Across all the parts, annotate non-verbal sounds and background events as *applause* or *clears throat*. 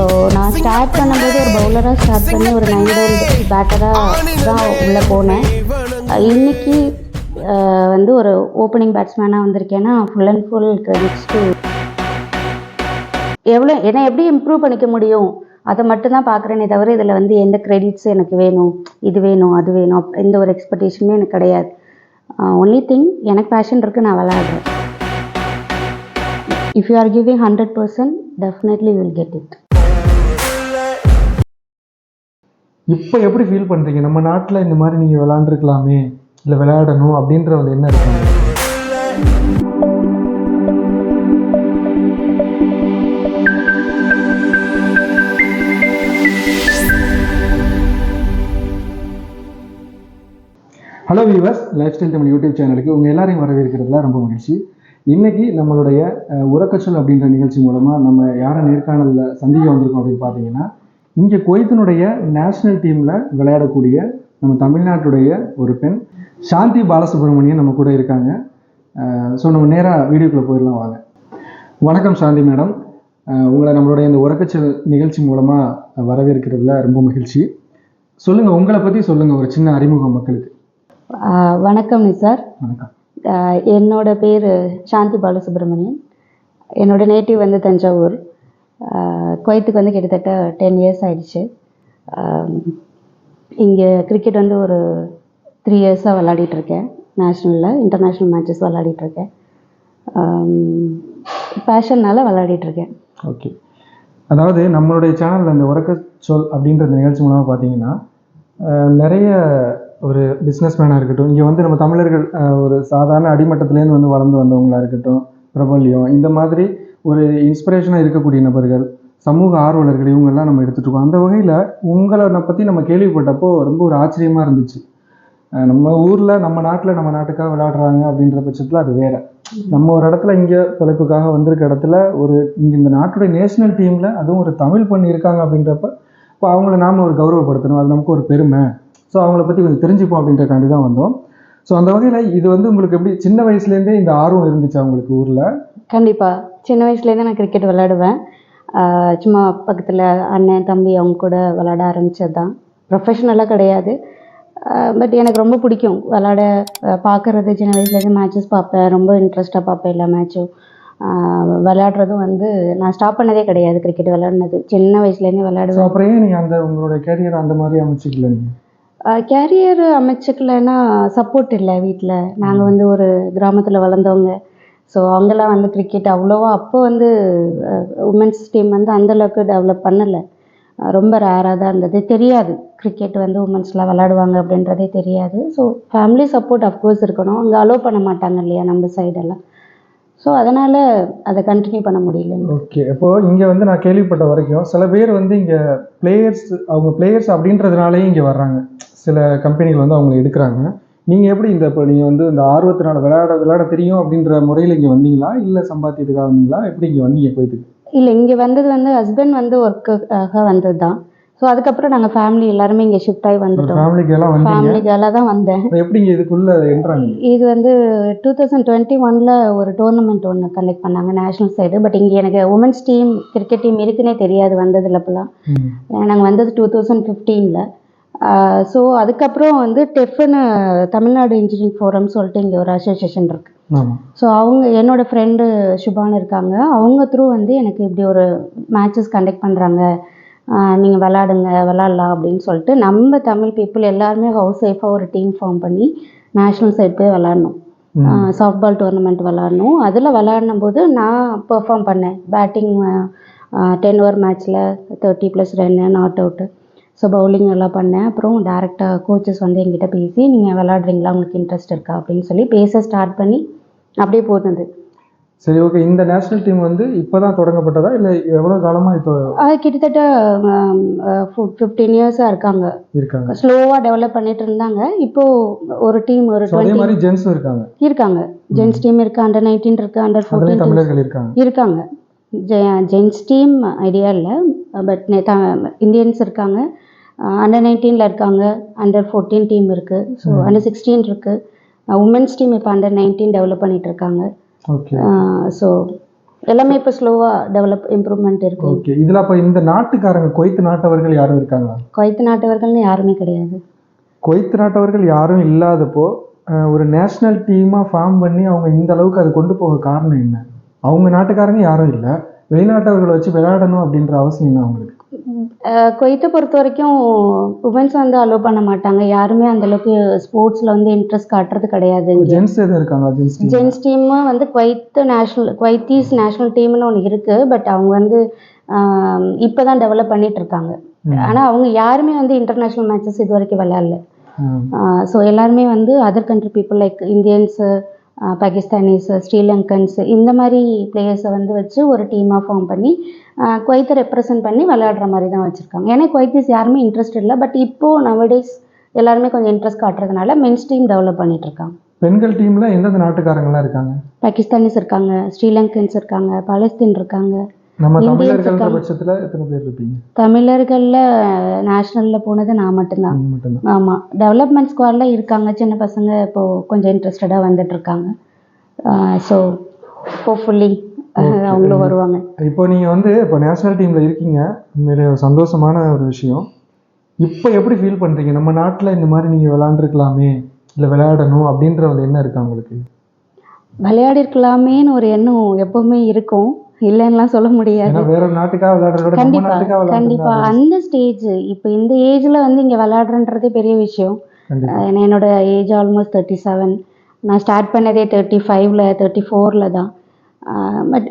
So நான் start பண்ணும்போது ஒரு பவுலராக ஸ்டார்ட் பண்ணி ஒரு நைன் பவுல் பேட்டராக தான் உள்ளே போனேன். அஹ், வந்து ஒரு ஓப்பனிங் பேட்ஸ்மேனாக வந்திருக்கேன்னா full and full credits to எவ்வளோ என்னை எப்படி இம்ப்ரூவ் பண்ணிக்க முடியும்? அதை மட்டும்தான் பார்க்குறேனே தவிர இதில் வந்து எந்த கிரெடிட்ஸ் எனக்கு வேணும்? இது வேணும் அது வேணும் எந்த ஒரு எக்ஸ்பெக்டேஷனுமே எனக்கு கிடையாது. ஒன்லி திங் எனக்கு பேஷன் இருக்குது நான் விளையாடுறேன். If you are giving hundred percent definitely will get it இப்போ எப்படி ஃபீல் பண்ணுறீங்க நம்ம நாட்டில் இந்த மாதிரி நீங்கள் விளாண்டுருக்கலாமே இல்லை விளையாடணும் அப்படின்ற ஒரு எண்ணம் இருக்காங்க hello viewers lifestyle Tamil YouTube சேனலுக்கு உங்கள் எல்லாரையும் வரவேற்கிறதுல ரொம்ப மகிழ்ச்சி. இன்னைக்கு நம்மளுடைய உறக்கச்சொல் அப்படின்ற நிகழ்ச்சி மூலமாக நம்ம யாரை நேர்காணலில் சந்திக்க வந்திருக்கோம் அப்படின்னு பார்த்தீங்கன்னா இங்கே குவைத்தினுடைய நேஷனல் டீமில் விளையாடக்கூடிய நம்ம தமிழ்நாட்டுடைய ஒரு பெண் சாந்தி பாலசுப்ரமணியன் நம்ம கூட இருக்காங்க. ஸோ நம்ம நேராக வீடியோக்குள்ளே போயிடலாம் வாங்க. வணக்கம் சாந்தி மேடம். உங்களை நம்மளுடைய இந்த உறக்கச்சொல் நிகழ்ச்சி மூலமாக வரவேற்கிறதுல ரொம்ப மகிழ்ச்சி. சொல்லுங்கள் உங்களை பற்றி சொல்லுங்கள் ஒரு சின்ன அறிமுகம் மக்களுக்கு. வணக்கம் நிசார் வணக்கம். என்னோட பேர் சாந்தி பாலசுப்ரமணியன். என்னோட நேட்டிவ் வந்து தஞ்சாவூர். குவைத்துக்கு வந்து கிட்டத்தட்ட டென் இயர்ஸ் ஆயிடுச்சு. இங்கே கிரிக்கெட் வந்து ஒரு த்ரீ இயர்ஸாக விளாடிட்டுருக்கேன் நேஷ்னலில் இன்டர்நேஷ்னல் மேட்சஸ் விளாடிட்டுருக்கேன் பேஷன்னால் விளாடிட்டுருக்கேன் ஓகே அதாவது நம்மளுடைய சேனலில் இந்த உறக்க சொல் அப்படின்ற இந்த நிகழ்ச்சி மூலமாக பார்த்தீங்கன்னா நிறைய ஒரு பிஸ்னஸ் மேனாக இருக்கட்டும் இங்கே வந்து நம்ம தமிழர்கள் ஒரு சாதாரண அடிமட்டத்துலேருந்து வந்து வளர்ந்து வந்தவங்களாக இருக்கட்டும் பிரபல்யம் இந்த மாதிரி ஒரு இன்ஸ்பிரேஷனாக இருக்கக்கூடிய நபர்கள் சமூக ஆர்வலர்கள் இவங்கெல்லாம் நம்ம எடுத்துகிட்டு இருக்கோம் அந்த வகையில் உங்களை பற்றி நம்ம கேள்விப்பட்டப்போ ரொம்ப ஒரு ஆச்சரியமாக இருந்துச்சு. நம்ம ஊரில் நம்ம நாட்டில் நம்ம நாட்டுக்காக விளையாடுறாங்க அப்படின்ற பட்சத்தில் அது வேற. நம்ம ஒரு இடத்துல இங்கே பிழைப்புக்காக வந்திருக்க இடத்துல ஒரு இங்கே இந்த நாட்டுடைய நேஷனல் டீமில் அதுவும் ஒரு தமிழ் பண்ணி இருக்காங்க அப்படின்றப்ப இப்போ அவங்கள நாம ஒரு கௌரவப்படுத்தணும். அது நமக்கு ஒரு பெருமை. ஸோ அவங்கள பற்றி கொஞ்சம் தெரிஞ்சுப்போம் அப்படின்றக்காண்டி தான் வந்தோம். ஸோ அந்த வகையில் இது வந்து உங்களுக்கு எப்படி சின்ன வயசுலேருந்தே இந்த ஆர்வம் இருந்துச்சு அவங்களுக்கு ஊரில்? கண்டிப்பாக சின்ன வயசுலேருந்து நான் கிரிக்கெட் விளையாடுவேன். ஆஹ் சும்மா பக்கத்தில் அண்ணன் தம்பி அவங்க கூட விளையாட ஆரம்பிச்சது தான் ப்ரொஃபஷனலாக கிடையாது. பட் எனக்கு ரொம்ப பிடிக்கும். விளையாட பார்க்குறது. சின்ன வயசுலேருந்து மேட்சஸ் பார்ப்பேன். ரொம்ப இன்ட்ரெஸ்ட்டாக பார்ப்பேன் எல்லா மேட்சும் விளையாடுறதும் வந்து நான் ஸ்டாப் பண்ணதே கிடையாது கிரிக்கெட் விளையாடுனது. சின்ன வயசுலேருந்தே விளையாடுவேன். அப்புறம் ஏன் நீங்கள் அந்த கேரியர் அந்த மாதிரி அமைச்சிக்கல கேரியர் அமைச்சுக்கலைன்னா சப்போர்ட் இல்லை வீட்டில் நாங்கள் வந்து ஒரு கிராமத்தில் வளர்ந்தவங்க. ஸோ அவங்கெல்லாம் வந்து கிரிக்கெட் அவ்வளோவா அப்போ வந்து உமன்ஸ் டீம் வந்து அந்தளவுக்கு டெவலப் பண்ணலை. ரொம்ப ரேராக தான் இருந்தது. தெரியாது. கிரிக்கெட் வந்து உமன்ஸ்லாம் விளாடுவாங்க அப்படின்றதே தெரியாது. ஸோ ஃபேமிலி சப்போர்ட் அஃப்கோர்ஸ் இருக்கணும். அங்கே அலோவ் பண்ண மாட்டாங்க இல்லையா நம்ம சைடெல்லாம் ஸோ அதனால் அதை கண்டினியூ பண்ண முடியல. ஓகே இப்போது இங்கே வந்து நான் கேள்விப்பட்ட வரைக்கும் சில பேர் வந்து இங்கே பிளேயர்ஸ் அவங்க பிளேயர்ஸ் அப்படின்றதுனாலே இங்கே வர்றாங்க. சில கம்பெனிகள் வந்து அவங்களை எடுக்கிறாங்க. நீங்கள் எப்படி இந்த இப்போ நீங்கள் வந்து இந்த ஆர்வத்தினால விளையாட விளையாட தெரியும் அப்படின்ற முறையில் இங்கே வந்தீங்களா? இல்லை சம்பாத்தியத்துக்காக வந்தீங்களா? எப்படி இங்கே வந்தீங்க போயிட்டு இல்லை இங்கே வந்தது வந்து ஹஸ்பண்ட் வந்து ஒர்க்குக்காக வந்தது தான் ஸோ அதுக்கப்புறம் நாங்கள் ஃபேமிலி எல்லாருமே இங்கே ஷிஃப்ட் ஆகி வந்துட்டோம். ஃபேமிலிக்கு எல்லாம் வந்தீங்க? ஃபேமிலி கேர்ளாக தான் வந்தேன். அப்புறம் எப்படி இங்கே இதுக்குள்ள என்றாங்க இது வந்து டூ தௌசண்ட் டுவெண்ட்டி ஒனில் ஒரு டோர்னமெண்ட் ஒன்று கண்டக்ட் பண்ணாங்க நேஷ்னல் சைடு பட் இங்கே எனக்கு உமன்ஸ் டீம் கிரிக்கெட் டீம் இருக்குன்னே தெரியாது வந்ததில் அப்போலாம் நாங்கள் வந்தது டூ தௌசண்ட் ஃபிஃப்டீனில் ஸோ அதுக்கப்புறம் வந்து டெஃப்னு தமிழ்நாடு இன்ஜினியரிங் ஃபோரம் சொல்லிட்டு இங்கே ஒரு அசோசியேஷன் இருக்குது ஸோ அவங்க என்னோட ஃப்ரெண்டு சுபான் இருக்காங்க. அவங்க த்ரூ வந்து எனக்கு இப்படி ஒரு மேட்சஸ் கண்டக்ட் பண்ணுறாங்க நீங்கள் விளாடுங்க விளாட்லாம் அப்படின்னு சொல்லிட்டு நம்ம தமிழ் பீப்புள் எல்லாருமே ஹவுஸ் ஒய்ஃபாக ஒரு டீம் ஃபார்ம் பண்ணி நேஷ்னல் சைட் போய் விளாட்ணும் சாஃப்ட் பால் டோர்னமெண்ட் விளாட்ணும் அதில் விளாட்னும் போது நான் பெர்ஃபார்ம் பண்ணேன். பேட்டிங் டென் ஓவர் மேட்ச்சில் thirty plus run not out so bowling எல்லாம் பண்ணேன். அப்புறம் டேரெக்டாக கோச்சஸ் வந்து என்கிட்ட பேசி நீங்கள் விளாட்றீங்களா உங்களுக்கு இன்ட்ரெஸ்ட் இருக்கா? அப்படின்னு சொல்லி பேச ஸ்டார்ட் பண்ணி அப்படியே போனது. சரி ஓகே இந்த நேஷனல் டீம் வந்து இப்போ தான் தொடங்கப்பட்டதா? இல்லை எவ்வளோ காலமாக இப்போ கிட்டத்தட்ட ஃபிஃப்டீன் இயர்ஸாக இருக்காங்க. இருக்காங்க. ஸ்லோவாக டெவலப் பண்ணிட்டு இருந்தாங்க. இப்போது ஒரு டீம் ஒரு அதே மாதிரி ஜென்ஸும் இருக்காங்க. இருக்காங்க. ஜென்ஸ் டீம் இருக்குது அண்டர் நைன்டீன் இருக்குது அண்டர் ஃபோர்டீன் தமிழர்கள் இருக்காங்க. இருக்காங்க. ஜென்ஸ் டீம் ஐடியா இல்லை. பட் இந்தியன்ஸ் இருக்காங்க. அண்டர் நைன்டீனில் இருக்காங்க. அண்டர் ஃபோர்டீன் டீம் இருக்குது ஸோ அண்டர் சிக்ஸ்டீன் இருக்குது உமன்ஸ் டீம் இப்போ அண்டர் நைன்டீன் டெவலப் பண்ணிட்டு இருக்காங்க. ஸோ எல்லாமே இப்போ ஸ்லோவாக டெவலப் இம்ப்ரூவ்மெண்ட் இருக்கு. ஓகே இதில் அப்போ இந்த நாட்டுக்காரங்க கொய்த்து நாட்டவர்கள் யாரும் இருக்காங்களா? குவைத்து நாட்டவர்கள்னு யாருமே கிடையாது. கொய்த்து நாட்டவர்கள் யாரும் இல்லாதப்போ ஒரு நேஷ்னல் டீமாக ஃபார்ம் பண்ணி அவங்க இந்த அளவுக்கு அது கொண்டு போக காரணம் என்ன? அவங்க நாட்டுக்காரங்க யாரும் இல்லை. வெளிநாட்டவர்களை வச்சு விளையாடணும் அப்படின்ற அவசியம் என்ன அவங்களுக்கு குவைத்தை பொறுத்த வரைக்கும் உமன்ஸ் வந்து அலோவ் பண்ண மாட்டாங்க. யாருமே அந்த அளவுக்கு ஸ்போர்ட்ஸில் வந்து இன்ட்ரெஸ்ட் காட்டுறது கிடையாது. ஜென்ஸ் எதுவும் இருக்காங்களா? ஜென்ஸ் டீம் ஜென்ஸ் டீமு வந்து குவைத்து நேஷ்னல் குவைத்தீஸ் நேஷ்னல் டீம்னு ஒன்று இருக்குது பட் அவங்க வந்து இப்போ தான் டெவலப் பண்ணிட்டு இருக்காங்க. ஆனால் அவங்க யாருமே வந்து இன்டர்நேஷ்னல் மேட்சஸ் இது வரைக்கும் விளையாடல. ஸோ எல்லாருமே வந்து other country people like Indians Pakistanis Sri Lankans இந்த மாதிரி பிளேயர்ஸை வந்து வச்சு ஒரு டீமாக ஃபார்ம் பண்ணி குவைத்தை ரெப்ரசன்ட் பண்ணி விளையாடுற மாதிரி தான் வச்சுருக்காங்க. ஏன்னா குவைத்தீஸ் யாருமே இன்ட்ரெஸ்ட் இல்லை பட் இப்போது நவடேஸ் எல்லாருமே கொஞ்சம் இன்ட்ரெஸ்ட் காட்டுறதுனால மென்ஸ் டீம் டெவலப் பண்ணிட்டு இருக்காங்க. பெண்கள் டீம்ல எந்தெந்த நாட்டுக்காரங்களாம் இருக்காங்க? பாகிஸ்தானிஸ் இருக்காங்க ஸ்ரீலங்கன்ஸ் இருக்காங்க பாலஸ்தீன் இருக்காங்க. நம்ம தமிழர்கள்ன்ற. பட்சத்துல எத்தனை பேர் இருப்பீங்க? தமிழர்களில் நேஷ்னலில் போனது நான் மட்டும்தான். மட்டும்தான். ஆமாம் டெவலப்மெண்ட் ஸ்குவாடில் இருக்காங்க. சின்ன பசங்க இப்போது கொஞ்சம் இன்ட்ரெஸ்டடாக வந்துட்டு இருக்காங்க. ஸோ ஹோப்ஃபுல்லி அவங்களும் வருவாங்க. இப்போ நீங்க வந்து இப்போ நேஷனல் டீம்ல இருக்கீங்க. உண்மையிலே ஒரு சந்தோஷமான ஒரு விஷயம். இப்போ எப்படி ஃபீல் பண்றீங்க? நம்ம நாட்டுல இந்த மாதிரி நீங்க விளையாண்டுருக்கலாமே இல்ல விளையாடணும் அப்படின்ற ஒரு எண்ணம் இருக்கா உங்களுக்கு? விளையாடி இருக்கலாமேன்னு ஒரு எண்ணம் எப்பவுமே இருக்கும். இல்லைன்னுலாம் சொல்ல முடியாது. வேற நாட்டுக்காக விளையாடுறத கண்டிப்பா கண்டிப்பா. அந்த ஸ்டேஜ் இப்போ இந்த ஏஜ்ல வந்து இங்க விளையாடுறன்றதே பெரிய விஷயம். ஏன்னா என்னோட ஏஜ் ஆல்மோஸ்ட் தேர்ட்டி செவன் நான் ஸ்டார்ட் பண்ணதே தேர்ட்டி ஃபைவ்ல தேர்ட்டி ஃபோரில் தான் பட்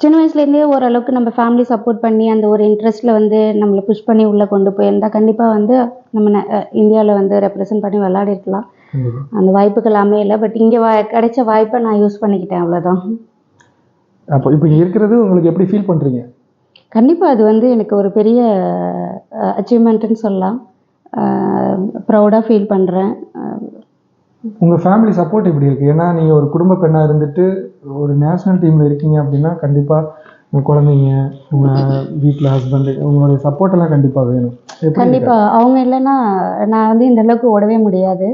சின்ன வயசுலேருந்தே ஓரளவுக்கு நம்ம ஃபேமிலி சப்போர்ட் பண்ணி அந்த ஒரு இன்ட்ரெஸ்ட்டில் வந்து நம்மளை புஷ் பண்ணி உள்ளே கொண்டு போயிருந்தா கண்டிப்பாக வந்து நம்ம இந்தியாவில் வந்து ரெப்ரசன்ட் பண்ணி விளையாடிருக்கலாம். அந்த வாய்ப்புகள் அமையல. பட் இங்கே வா கிடைச்ச வாய்ப்பை நான் யூஸ் பண்ணிக்கிட்டேன் அவ்வளோதான் அப்போ இப்போ இங்க இருக்கிறது உங்களுக்கு எப்படி ஃபீல் பண்றீங்க? கண்டிப்பாக அது வந்து எனக்கு ஒரு பெரிய அச்சீவ்மெண்ட்டுன்னு சொல்லலாம். ப்ரௌடாக ஃபீல் பண்ணுறேன் உங்க ஃபேமிலி சப்போர்ட் எப்படி இருக்கு? ஏன்னா நீங்க ஒரு குடும்ப பெண்ணா இருந்துட்டு ஒரு நேஷனல் டீம்ல இருக்கீங்க அப்படின்னா கண்டிப்பா உங்க குழந்தைங்க உங்க வீட்டில் ஹஸ்பண்ட் உங்களுடைய சப்போர்ட் எல்லாம் கண்டிப்பா வேணும்? கண்டிப்பாக அவங்க இல்லைன்னா நான் வந்து இந்த அளவுக்கு ஓடவே முடியாது.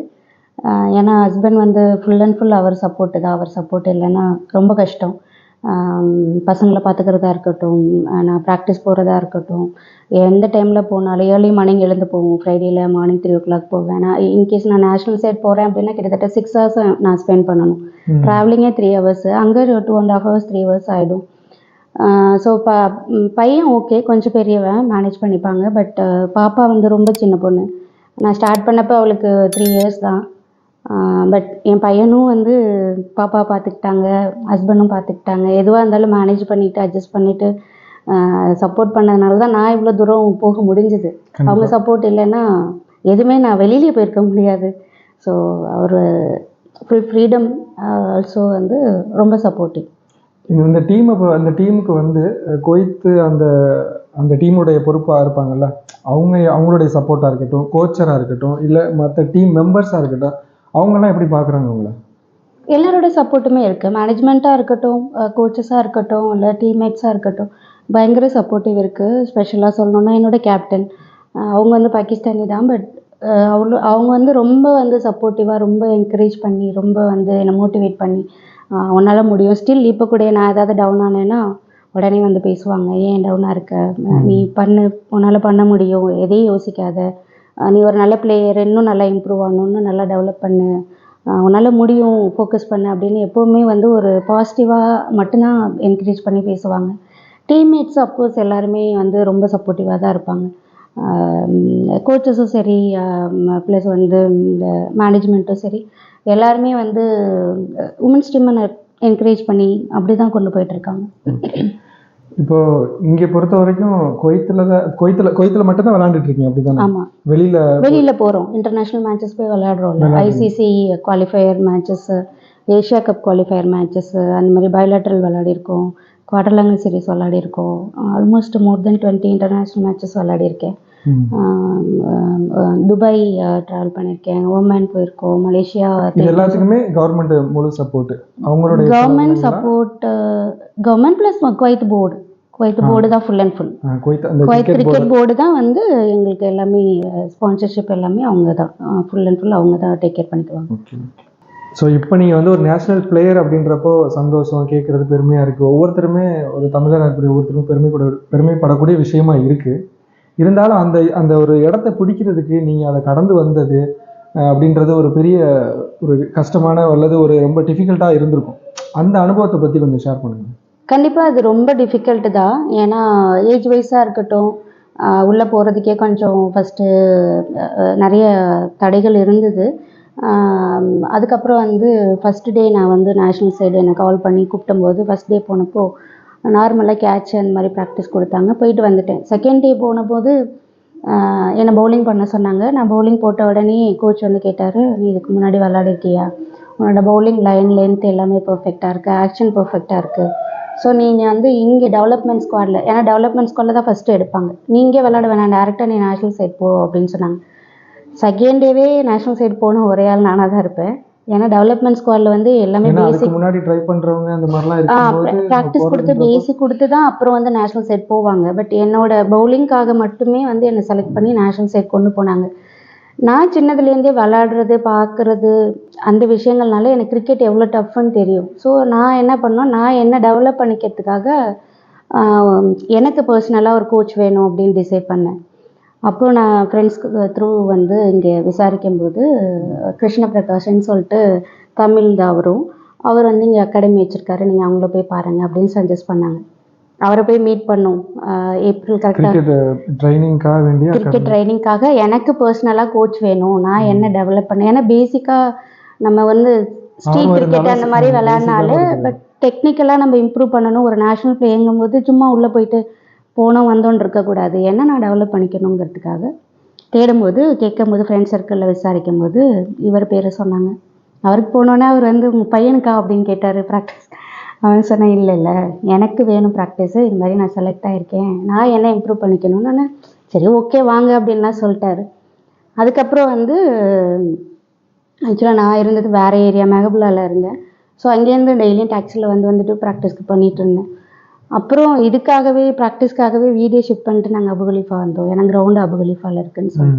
ஏன்னா ஹஸ்பண்ட் வந்து ஃபுல் அண்ட் ஃபுல் அவர் சப்போர்ட்டு தான். அவர் சப்போர்ட் இல்லைன்னா ரொம்ப கஷ்டம். பசங்களை பார்த்துக்கிறதா இருக்கட்டும் நான் ப்ராக்டிஸ் போகிறதா இருக்கட்டும் எந்த டைமில் போனாலும் ஏர்லி மார்னிங் எழுந்து போவோம். ஃப்ரைடேயில் மார்னிங் த்ரீ ஓ கிளாக் போவேன். நான் இன்கேஸ் நான் நேஷ்னல் சைட் போகிறேன் அப்படின்னா கிட்டத்தட்ட சிக்ஸ் ஹவர்ஸ் நான் ஸ்பெண்ட் பண்ணணும். ட்ராவலிங்கே த்ரீ ஹவர்ஸ் அங்கே two and half hours three hours ஆகிடும் ஸோ ப பையன் ஓகே கொஞ்சம் பெரியவன் மேனேஜ் பண்ணிப்பாங்க பட் பாப்பா வந்து ரொம்ப சின்ன பொண்ணு. நான் ஸ்டார்ட் பண்ணப்போ அவளுக்கு த்ரீ இயர்ஸ் தான். பட் என் பையனும் வந்து பாப்பா பார்த்துக்கிட்டாங்க ஹஸ்பண்டும் பார்த்துக்கிட்டாங்க. எதுவாக இருந்தாலும் மேனேஜ் பண்ணிட்டு அட்ஜஸ்ட் பண்ணிட்டு சப்போர்ட் பண்ணதுனால தான் நான் இவ்வளோ தூரம் போக முடிஞ்சுது. அவங்க சப்போர்ட் இல்லைன்னா எதுவுமே நான் வெளியிலே போயிருக்க முடியாது. ஸோ அவர் ஃபுல் ஃப்ரீடம் ஆல்சோ வந்து ரொம்ப சப்போர்ட்டிவ் இந்த- இந்த டீம் அந்த டீமுக்கு வந்து அஹ், குவைத்து அந்த அந்த டீமுடைய பொறுப்பாக இருப்பாங்கல்ல அவங்க அவங்களுடைய சப்போர்ட்டாக இருக்கட்டும் கோச்சராக இருக்கட்டும் இல்லை மற்ற டீம் மெம்பர்ஸாக இருக்கட்டும் அவங்கெல்லாம் எப்படி பார்க்குறாங்க உங்களை? எல்லாரோட சப்போர்ட்டுமே இருக்குது மேனேஜ்மெண்ட்டாக இருக்கட்டும் கோச்சஸாக இருக்கட்டும் இல்லை டீம்மேட்ஸாக இருக்கட்டும் பயங்கர சப்போர்ட்டிவ் இருக்குது ஸ்பெஷலாக சொல்லணுன்னா என்னோட கேப்டன் அவங்க வந்து பாகிஸ்தானி தான் பட் அவ்வளோ அவங்க வந்து ரொம்ப வந்து சப்போர்ட்டிவாக ரொம்ப என்கரேஜ் பண்ணி ரொம்ப வந்து என்னை மோட்டிவேட் பண்ணி உன்னால் முடியும். ஸ்டில் இப்போ கூட நான் ஏதாவது டவுன் ஆனேன்னா உடனே வந்து பேசுவாங்க ஏன் டவுனாக இருக்க? நீ பண்ணு உன்னால் பண்ண முடியும் எதையும் யோசிக்காத. நீ ஒரு நல்ல பிளேயர் இன்னும் நல்லா இம்ப்ரூவ் ஆகணும் இன்னும் நல்லா டெவலப் பண்ணு. உன்னால் முடியும் ஃபோக்கஸ் பண்ணு அப்படின்னு எப்போவுமே வந்து ஒரு பாசிட்டிவாக மட்டும்தான் என்கரேஜ் பண்ணி பேசுவாங்க. டீம்மேட்ஸ் அப்கோர்ஸ் எல்லாருமே வந்து ரொம்ப சப்போர்ட்டிவாக தான் இருப்பாங்க. கோச்சஸும் சரி ப்ளஸ் வந்து இந்த மேனேஜ்மெண்ட்டும் சரி எல்லாருமே வந்து உமன்ஸ் டீமை என்கரேஜ் பண்ணி அப்படி தான் கொண்டு போயிட்டுருக்காங்க இப்போ இங்கே பொறுத்த வரைக்கும் குவைத்தில் தான் குவைத்தில் குவைத்தில் மட்டும்தான் விளையாண்டுட்டு இருக்கீங்க அப்படி தானே ஆமாம் வெளியில் வெளியில் போகிறோம் இன்டர்நேஷ்னல் மேட்சஸ் போய் விளையாடுறோம்ல. ICC qualifier matches Asia cup qualifier matches அந்த மாதிரி பைலாட்ரல் விளையாடிருக்கோம் quadrangular series விளையாடிருக்கோம் almost more than twenty international matches விளையாடிருக்கேன் Dubai travel பண்ணியிருக்கேன் ஓமன் போயிருக்கோம். மலேசியா எல்லாத்துக்குமே கவர்மெண்ட் முழு சப்போர்ட் அவங்களுடைய government support government plus Kuwait board Kuwait board தான் full and full Kuwait cricket board தான் வந்து எங்களுக்கு எல்லாமே ஸ்பான்சர்ஷிப் எல்லாமே அவங்க தான். ஃபுல் அண்ட் ஃபுல் அவங்க தான் டேக் கேர் பண்ணிக்குவாங்க ஸோ இப்போ நீங்கள் வந்து ஒரு நேஷனல் பிளேயர் அப்படின்றப்போ சந்தோஷம் கேட்குறது பெருமையாக இருக்குது ஒவ்வொருத்தருமே ஒரு தமிழராக இருக்கக்கூடிய ஒவ்வொருத்தரும் பெருமைப்பட பெருமைப்படக்கூடிய விஷயமா இருக்குது இருந்தாலும் அந்த அந்த ஒரு இடத்த பிடிக்கிறதுக்கு நீங்கள் அதை கடந்து வந்தது அப்படின்றது ஒரு பெரிய ஒரு கஷ்டமான அல்லது ஒரு ரொம்ப டிஃபிகல்ட்டாக இருந்திருக்கும். அந்த அனுபவத்தை பற்றி கொஞ்சம் ஷேர் பண்ணுங்கள் கண்டிப்பாக அது ரொம்ப டிஃபிகல்ட்டு தான். ஏன்னா ஏஜ் வைஸாக இருக்கட்டும் உள்ளே போகிறதுக்கே கொஞ்சம் ஃபஸ்ட்டு நிறைய தடைகள் இருந்தது. அதுக்கப்புறம் வந்து ஃபஸ்ட் டே நான் வந்து நேஷ்னல் சைடு என்னை கால் பண்ணி கூப்பிட்டம்போது ஃபஸ்ட் டே போனப்போ நார்மலாக கேட்ச் அந்த மாதிரி ப்ராக்டிஸ் கொடுத்தாங்க. போயிட்டு வந்துட்டேன். செகண்ட் டே போனபோது என்னை பவுலிங் பண்ண சொன்னாங்க. நான் பவுலிங் போட்ட உடனே கோச் வந்து கேட்டார் நீ இதுக்கு முன்னாடி விளாடிருக்கியா உன்னோட பவுலிங் லைன் லென்த் எல்லாமே பர்ஃபெக்டாக இருக்குது ஆக்ஷன் பர்ஃபெக்டாக இருக்குது ஸோ நீங்கள் வந்து இங்கே டெவலப்மெண்ட் ஸ்குவாடில் ஏன்னா டெவலப்மெண்ட் ஸ்குவாடில் தான் ஃபஸ்ட்டு எடுப்பாங்க. நீங்கள் விளாட வேணாம். டேரெக்டாக நீ நேஷ்னல் சைட் போ அப்படின்னு சொன்னாங்க. செகண்ட் டேவே நேஷ்னல் சைடு போகணும் ஒரே ஆள் நானாக தான் இருப்பேன். ஏன்னா டெவலப்மெண்ட் ஸ்குவாடில் வந்து எல்லாமே பேசிக் முன்னாடி ட்ரை பண்ணுறவங்க அந்த மாதிரிலாம் இருக்கும்போது ப்ராக்டிஸ் கொடுத்து பேசிக் கொடுத்து தான் அப்புறம் வந்து நேஷ்னல் சைட் போவாங்க. பட் என்னோட பவுலிங்காக மட்டுமே வந்து என்னை செலக்ட் பண்ணி நேஷ்னல் சைட் கொண்டு போனாங்க. நான் சின்னதுலேருந்தே விளாடுறது பார்க்குறது அந்த விஷயங்கள்னால எனக்கு கிரிக்கெட் எவ்வளோ டஃப்னு தெரியும். ஸோ நான் என்ன பண்ணோம்? நான் என்ன டெவலப் பண்ணிக்கிறதுக்காக எனக்கு பர்சனலாக ஒரு கோச் வேணும் அப்படின்னு டிசைட் பண்ணேன். அப்போ நான் ஃப்ரெண்ட்ஸ்க்கு த்ரூ வந்து இங்கே விசாரிக்கும் போது கிருஷ்ண பிரகாஷ்ன்னு சொல்லிட்டு தமிழ் தான் அவரும் அவர் வந்து இங்கே அகாடமி வச்சுருக்காரு நீங்கள் அவங்கள போய் பாருங்கள் அப்படின்னு சஜஸ்ட் பண்ணாங்க. அவரை போய் மீட் பண்ணோம். ஏப்ரல் கரெக்டாக கிரிக்கெட் ட்ரைனிங்காக வேண்டிய கிரிக்கெட் ட்ரைனிங்காக எனக்கு பர்சனலாக கோச் வேணும். நான் என்ன டெவலப் பண்ணேன் ஏன்னா பேசிக்காக நம்ம வந்து ஸ்ட்ரீட் ஆர்வம் கிரிக்கெட் அந்த மாதிரி விளையாடினாலே பட் டெக்னிக்கலாக நம்ம இம்ப்ரூவ் பண்ணணும். ஒரு நேஷ்னல் பிளேங்கும் போது சும்மா உள்ளே போயிட்டு போனோம் வந்தோன்னு இருக்கக்கூடாது. என்ன நான் டெவலப் பண்ணிக்கணுங்கிறதுக்காக தேடும்போது கேட்கும்போது ஃப்ரெண்ட் சர்க்கிளில் விசாரிக்கும் போது இவர் பேரை சொன்னாங்க. அவருக்கு போனோன்னே அவர் வந்து உங்கள் பையனுக்கா? அப்படின்னு கேட்டார் ப்ராக்டிஸ் அவன் சொன்னேன் இல்லை இல்லை. எனக்கு வேணும் ப்ராக்டிஸு இது மாதிரி நான் செலக்ட் ஆகிருக்கேன் நான் என்ன இம்ப்ரூவ் பண்ணிக்கணும்னு? சரி ஓகே வாங்க அப்படின்லாம் சொல்லிட்டாரு. அதுக்கப்புறம் வந்து ஆக்சுவலாக நான் இருந்தது வேறு ஏரியா மெகபுலாவில் இருந்தேன். ஸோ அங்கேருந்து டெய்லியும் டாக்ஸியில் வந்து வந்துட்டு ப்ராக்டிஸ்க்கு பண்ணிகிட்டு இருந்தேன். அப்புறம் இதுக்காகவே ப்ராக்டிஸ்க்காகவே வீடியோ ஷிஃப்ட் பண்ணிட்டு நாங்கள் அபுகலிஃபா வந்தோம். ஏன்னா கிரவுண்டு அபுகலிஃபாவில் இருக்குன்னு சொல்லி.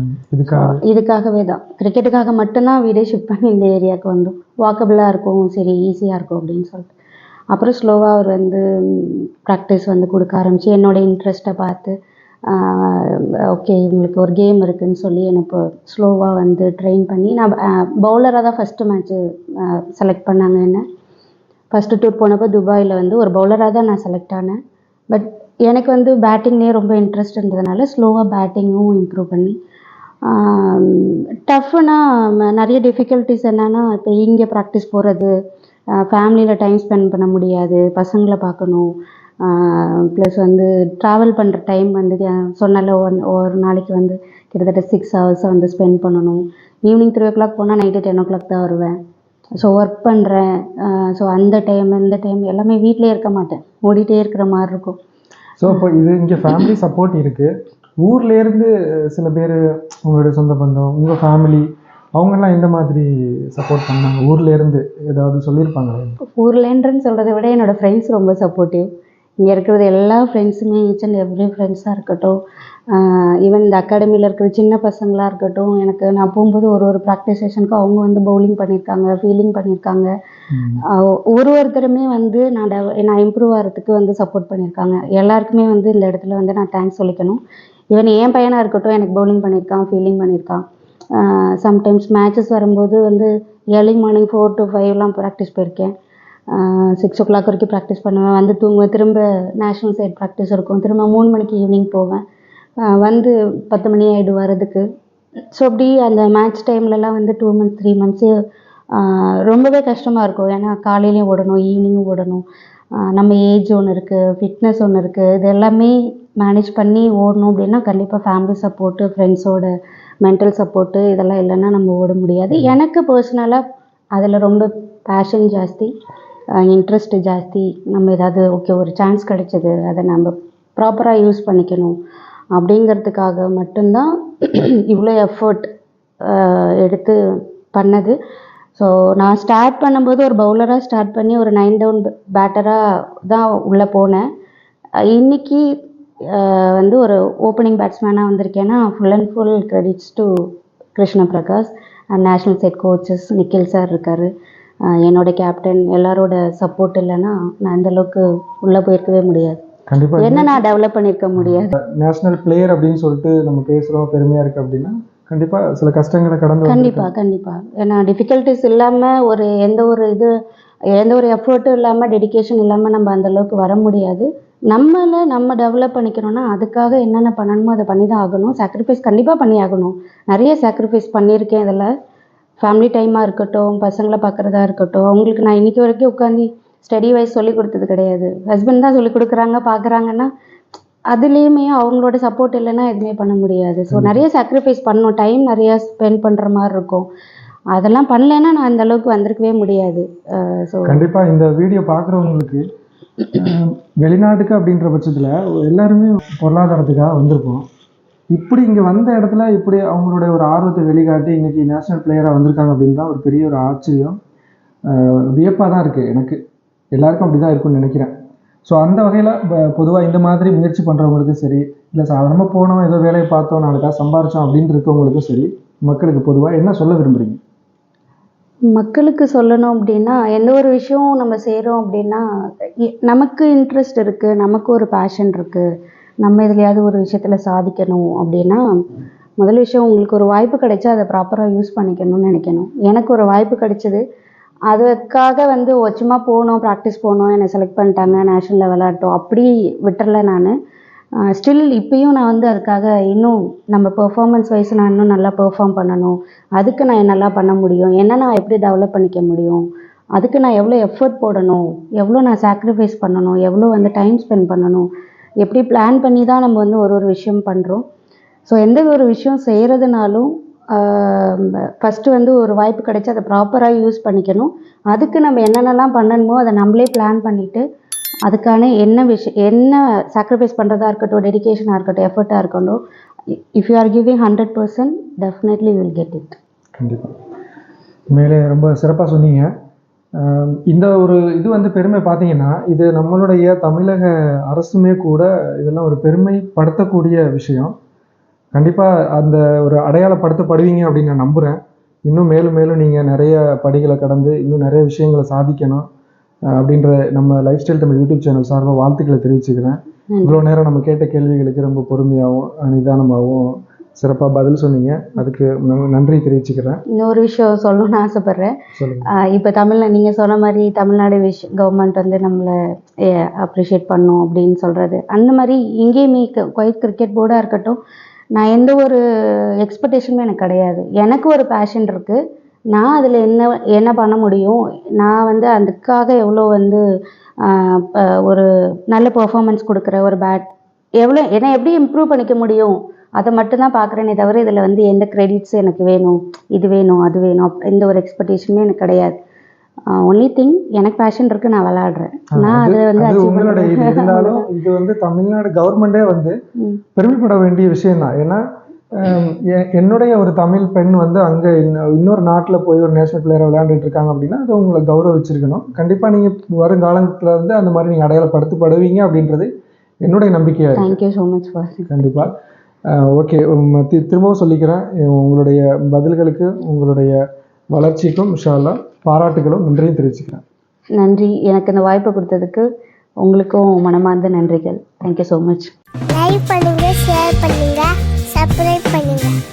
இதுக்காகவே தான். கிரிக்கெட்டுக்காக மட்டும்தான் வீடே ஷிஃப்ட் பண்ணி இந்த ஏரியாவுக்கு வந்தோம். வாக்கபிளாக இருக்கும் சரி ஈஸியாக இருக்கும் அப்படின்னு சொல்லிட்டு. அப்புறம் ஸ்லோவாக அவர் வந்து ப்ராக்டிஸ் வந்து கொடுக்க ஆரம்பிச்சு என்னோட இன்ட்ரெஸ்ட்டை பார்த்து ஓகே இவங்களுக்கு ஒரு கேம் இருக்குன்னு சொல்லி என்னை இப்போ ஸ்லோவாக வந்து ட்ரெயின் பண்ணி நான் பவுலராக தான் ஃபஸ்ட்டு மேட்ச்சு செலக்ட் பண்ணாங்க என்ன. ஃபஸ்ட்டு டூர் போனப்போ துபாயில் வந்து ஒரு பவுலராக தான் நான் செலக்ட் ஆனேன். பட் எனக்கு வந்து பேட்டிங்லேயே ரொம்ப இன்ட்ரெஸ்ட் இருந்ததுனால ஸ்லோவாக பேட்டிங்கும் இம்ப்ரூவ் பண்ணி டஃப்னா நிறைய டிஃபிகல்ட்டிஸ் என்னென்னா இப்போ இங்கே ப்ராக்டிஸ் போகிறது ஃபேமிலியில் டைம் ஸ்பெண்ட் பண்ண முடியாது பசங்களை பார்க்கணும் ப்ளஸ் வந்து ட்ராவல் பண்ணுற டைம் வந்து சொன்னால ஒன் ஒரு நாளைக்கு வந்து கிட்டத்தட்ட சிக்ஸ் ஹவர்ஸை வந்து ஸ்பெண்ட் பண்ணணும். ஈவினிங் த்ரீ ஓ கிளாக் போனால் நைட்டு டென் ஓ கிளாக் தான் வருவேன். ஸோ ஒர்க் பண்ணுறேன் ஸோ அந்த டைம் இந்த டைம் எல்லாமே வீட்டிலே இருக்க மாட்டேன். ஓடிட்டே இருக்கிற மாதிரி இருக்கும். ஸோ இப்போ இது இங்கே ஃபேமிலி சப்போர்ட் இருக்கு. ஊர்ல இருந்து சில பேர் உங்களுடைய சொந்த பந்தம் உங்க ஃபேமிலி அவங்கெல்லாம் எந்த மாதிரி சப்போர்ட் பண்ணாங்க? ஊர்ல இருந்து ஏதாவது சொல்லியிருப்பாங்களே? ஊர்லேன்றன்னு சொல்கிறத விட என்னோடய ஃப்ரெண்ட்ஸ் ரொம்ப சப்போர்ட்டிவ் இங்கே இருக்கிறது எல்லா ஃப்ரெண்ட்ஸுமே ஈச் அண்ட் எவ்ரி ஃப்ரெண்ட்ஸாக இருக்கட்டும். ஈவன் இந்த அகாடமியில் இருக்கிற சின்ன பசங்களாக இருக்கட்டும் எனக்கு நான் போகும்போது ஒரு ஒரு ப்ராக்டிஸ் செஷனுக்கும் அவங்க வந்து பவுலிங் பண்ணியிருக்காங்க ஃபீல்டிங் பண்ணியிருக்காங்க. ஒரு ஒருத்தருமே வந்து நான் dev- நான் இம்ப்ரூவ் ஆகிறதுக்கு வந்து சப்போர்ட் பண்ணியிருக்காங்க. எல்லாருக்குமே வந்து இந்த இடத்துல வந்து நான் தேங்க்ஸ் சொல்லிக்கணும். ஈவன் என் பையனாக இருக்கட்டும் எனக்கு பவுலிங் பண்ணியிருக்கான் ஃபீல்டிங் பண்ணியிருக்கான். சம்டைம்ஸ் மேட்சஸ் வரும்போது வந்து ஏர்லி மார்னிங் ஃபோர் டு ஃபைவ்லாம் ப்ராக்டிஸ் போயிருக்கேன். சிக்ஸ் ஓ கிளாக் வரைக்கும் ப்ராக்டிஸ் பண்ணுவேன். வந்து தூங்குவேன். திரும்ப நேஷ்னல் சைட் ப்ராக்டிஸ் இருக்கும். திரும்ப மூணு மணிக்கு ஈவினிங் போவேன். வந்து பத்து மணி ஆகிடும் வரதுக்கு ஸோ அப்படி அந்த மேட்ச் டைம்லலாம் வந்து டூ மந்த்ஸ் த்ரீ மந்த்ஸு ரொம்பவே கஷ்டமாக இருக்கும். ஏன்னா காலையிலையும் ஓடணும் ஈவினிங்கும் ஓடணும். நம்ம ஏஜ் ஒன்று இருக்குது ஃபிட்னஸ் ஒன்று இருக்குது இது எல்லாமே மேனேஜ் பண்ணி ஓடணும் அப்படின்னா கண்டிப்பாக ஃபேமிலி சப்போர்ட்டு ஃப்ரெண்ட்ஸோட மென்டல் சப்போர்ட்டு இதெல்லாம் இல்லைன்னா நம்ம ஓட முடியாது. எனக்கு பர்சனலாக அதில் ரொம்ப பேஷன் ஜாஸ்தி. இன்ட்ரெஸ்ட்டு ஜாஸ்தி. நம்ம ஏதாவது ஓகே ஒரு சான்ஸ் கிடைச்சது அதை நம்ம ப்ராப்பராக யூஸ் பண்ணிக்கணும். அப்படிங்கிறதுக்காக மட்டும்தான் *clears throat* இவ்வளோ எஃபர்ட் எடுத்து பண்ணது. ஸோ நான் ஸ்டார்ட் பண்ணும்போது ஒரு பவுலராக ஸ்டார்ட் பண்ணி ஒரு நைன் டவுன் பேட்டராக தான் உள்ளே போனேன். இன்றைக்கி இன்னைக்கு வந்து ஒரு ஓப்பனிங் பேட்ஸ்மேனாக வந்திருக்கேன்னா full and full credits to Krishna Prakash and national set coaches Nikhil sir இருக்கார். என்னோட கேப்டன் எல்லாரோட சப்போர்ட் இல்லைன்னா நான் இந்த அளவுக்கு உள்ளே போயிருக்கவே முடியாது. கண்டிப்பாக என்ன நான் டெவலப் பண்ணியிருக்க முடியாது? நேஷனல் பிளேயர் அப்படின்னு சொல்லிட்டு நம்ம பேசுகிறோம் பெருமையாக இருக்குது அப்படின்னா கண்டிப்பாக சில கஷ்டங்களை கடந்து கண்டிப்பாக கண்டிப்பாக ஏன்னா டிஃபிகல்ட்டிஸ் இல்லாமல் ஒரு எந்த ஒரு இது எந்த ஒரு எஃபர்ட்டும் இல்லாமல் டெடிகேஷன் இல்லாமல் நம்ம அந்த அளவுக்கு வர முடியாது. நம்மளை நம்ம டெவலப் பண்ணிக்கணும்னா அதுக்காக என்னென்ன பண்ணணுமோ அதை பண்ணி தான் ஆகணும். சாக்ரிஃபைஸ் கண்டிப்பாக பண்ணி ஆகணும் நிறைய சாக்ரிஃபைஸ் பண்ணியிருக்கேன் இதில். ஃபேமிலி டைமாக இருக்கட்டும் பசங்களை பார்க்குறதா இருக்கட்டும் அவங்களுக்கு நான் இன்னைக்கு வரைக்கும் உட்காந்து ஸ்டடி வைஸ் சொல்லி கொடுத்தது கிடையாது. ஹஸ்பண்ட் தான் சொல்லி கொடுக்குறாங்க பார்க்குறாங்கன்னா அதுலேயுமே அவங்களோட சப்போர்ட் இல்லைன்னா எதுவுமே பண்ண முடியாது. ஸோ நிறைய சாக்ரிஃபைஸ் பண்ணணும். டைம் நிறையா ஸ்பெண்ட் பண்ணுற மாதிரி இருக்கும். அதெல்லாம் பண்ணலைன்னா நான் அந்த அளவுக்கு வந்திருக்கவே முடியாது. ஸோ கண்டிப்பாக இந்த வீடியோ பார்க்குறவங்களுக்கு *clears throat* வெளிநாட்டுக்கு அப்படின்ற பட்சத்தில் எல்லாருமே பொருளாதாரத்துக்காக வந்திருப்போம். இப்படி இங்கே வந்த இடத்துல இப்படி அவங்களுடைய ஒரு ஆர்வத்தை வெளிக்காட்டி இன்னைக்கு நேஷனல் பிளேயராக வந்திருக்காங்க அப்படின்னு தான் ஒரு பெரிய ஒரு ஆச்சரியம். வியப்பாக தான் இருக்குது எனக்கு. எல்லாருக்கும் அப்படி தான் இருக்கும்னு நினைக்கிறேன். ஸோ அந்த வகையில் பொதுவாக இந்த மாதிரி முயற்சி பண்ணுறவங்களுக்கும் சரி இல்லை சாதாரணமாக போனோம் ஏதோ வேலையை பார்த்தோம் நாளைக்காக சம்பாரிச்சோம் அப்படின்னு இருக்கவங்களுக்கும் சரி மக்களுக்கு பொதுவாக என்ன சொல்ல விரும்புகிறீங்க மக்களுக்கு சொல்லணும் அப்படின்னா எந்த ஒரு விஷயம் நம்ம செய்கிறோம் அப்படின்னா இ- நமக்கு இன்ட்ரெஸ்ட் இருக்குது நமக்கு ஒரு பேஷன் இருக்குது நம்ம எதுலையாவது ஒரு விஷயத்தில் சாதிக்கணும் அப்படின்னா முதல் விஷயம் உங்களுக்கு ஒரு வாய்ப்பு கிடைச்சா அதை ப்ராப்பராக யூஸ் பண்ணிக்கணும்னு நினைக்கணும். எனக்கு ஒரு வாய்ப்பு கிடைச்சது. அதுக்காக வந்து ஓ, சும்மா போகணும் ப்ராக்டிஸ் போகணும் என்னை செலக்ட் பண்ணிட்டாங்க நேஷனலில் விளையாட்டோம் அப்படி விட்டுறல நான். ஸ்டில் இப்பயும் நான் வந்து அதுக்காக இன்னும் நம்ம பெர்ஃபார்மன்ஸ் வைஸ் நான் இன்னும் நல்லா பெர்ஃபார்ம் பண்ணணும். அதுக்கு நான் நல்லா பண்ண முடியும்? என்ன நான் எப்படி டெவலப் பண்ணிக்க முடியும்? அதுக்கு நான் எவ்வளோ எஃபர்ட் போடணும்? எவ்வளோ நான் சாக்ரிஃபைஸ் பண்ணணும்? எவ்வளோ வந்து டைம் ஸ்பெண்ட் பண்ணணும்? எப்படி பிளான் பண்ணி தான் நம்ம வந்து ஒரு ஒரு விஷயம் பண்ணுறோம் ஸோ எந்த ஒரு விஷயம் செய்கிறதுனாலும் ஃபஸ்ட்டு வந்து ஒரு வாய்ப்பு கிடைச்சி அதை ப்ராப்பராக யூஸ் பண்ணிக்கணும். அதுக்கு நம்ம என்னென்னலாம் பண்ணணுமோ அதை நம்மளே பிளான் பண்ணிவிட்டு அதுக்கான என்ன விஷயம் என்ன சாக்ரிஃபைஸ் பண்ணுறதா இருக்கட்டும் டெடிகேஷனாக இருக்கட்டும் எஃபர்ட்டாக இருக்கட்டும் if you are giving hundred percent definitely will get it கண்டிப்பாக மேலே ரொம்ப சிறப்பாக சொன்னீங்க. இந்த ஒரு இது வந்து பெருமை பார்த்தீங்கன்னா இது நம்மளுடைய தமிழக அரசுமே கூட இதெல்லாம் ஒரு பெருமைப்படுத்தக்கூடிய விஷயம். கண்டிப்பாக அந்த ஒரு அடையாளப்படுத்தப்படுவீங்க அப்படின்னு நான் நம்புகிறேன் இன்னும் மேலும் மேலும் நீங்கள் நிறைய படிகளை கடந்து இன்னும் நிறைய விஷயங்களை சாதிக்கணும் அப்படின்ற நம்ம lifestyle Tamil YouTube channel சார்பாக வாழ்த்துக்களை தெரிவிச்சுக்கிறேன். இவ்வளோ நேரம் நம்ம கேட்ட கேள்விகளுக்கு ரொம்ப பொறுமையாகவும் நிதானமாகவும் சிறப்பாக பதில் சொன்னீங்க. அதுக்கு நன்றி தெரிவிச்சுக்கிறேன். இன்னொரு விஷயம் சொல்லணும்னு ஆசைப்பட்றேன். இப்போ தமிழில் நீங்கள் சொன்ன மாதிரி தமிழ்நாடு விஷ் கவர்மெண்ட் வந்து நம்மளை அப்ரிஷியேட் பண்ணும் அப்படின்னு சொல்கிறது அந்த மாதிரி இங்கேயுமே குவைத் கிரிக்கெட் போர்டாக இருக்கட்டும் நான் எந்த ஒரு எக்ஸ்பெக்டேஷனுமே எனக்கு கிடையாது. எனக்கு ஒரு பேஷன் இருக்குது நான் அதில் என்ன என்ன பண்ண முடியும்? நான் வந்து அதுக்காக எவ்வளோ வந்து ஒரு நல்ல பெர்ஃபார்மன்ஸ் கொடுக்குற ஒரு பேட் எவ்வளோ என்னை எப்படி இம்ப்ரூவ் பண்ணிக்க முடியும்? அதை மட்டும்தான் பார்க்குறேனே தவிர இதில் வந்து எந்த கிரெடிட்ஸ் எனக்கு வேணும் இது வேணும் அது வேணும் எந்த ஒரு எக்ஸ்பெக்டேஷனுமே எனக்கு கிடையாது. ஒன்லி திங் எனக்கு பேஷன் இருக்குது நான் விளாடுறேன் நான் அதை வந்து இருந்தாலும் *laughs* இது வந்து தமிழ்நாடு கவர்மெண்டே வந்து பெருமைப்பட வேண்டிய விஷயம்தான் ஏன்னா ஹம், எ- என்னுடைய ஒரு தமிழ் பெண் வந்து அங்கே இன்னொரு நாட்டில் போய் ஒரு நேஷனல் பிளேயரை விளையாண்டுட்டு இருக்காங்க அப்படின்னா அது உங்களை கௌரவிச்சிருக்கணும். கண்டிப்பாக நீங்கள் வருங்காலத்தில் வந்து அந்த மாதிரி நீங்கள் அடையாளப்படுத்தப்படுவீங்க அப்படின்றது என்னுடைய நம்பிக்கையாக இருக்கு. தேங்க்யூ ஸோ மச் கண்டிப்பாக ஓகே திரும்பவும் சொல்லிக்கிறேன். உங்களுடைய பதில்களுக்கு உங்களுடைய வளர்ச்சிக்கும் இன்ஷா அல்லாஹ் பாராட்டுகளும் நன்றியும் தெரிவிச்சுக்கிறேன். நன்றி. எனக்கு இந்த வாய்ப்பை கொடுத்ததுக்கு உங்களுக்கும் மனமார்ந்த நன்றிகள். Thank you so much like பண்ணுங்க ஷேர் பண்ணுங்க சப்ஸ்கிரைப் பண்ணுங்க.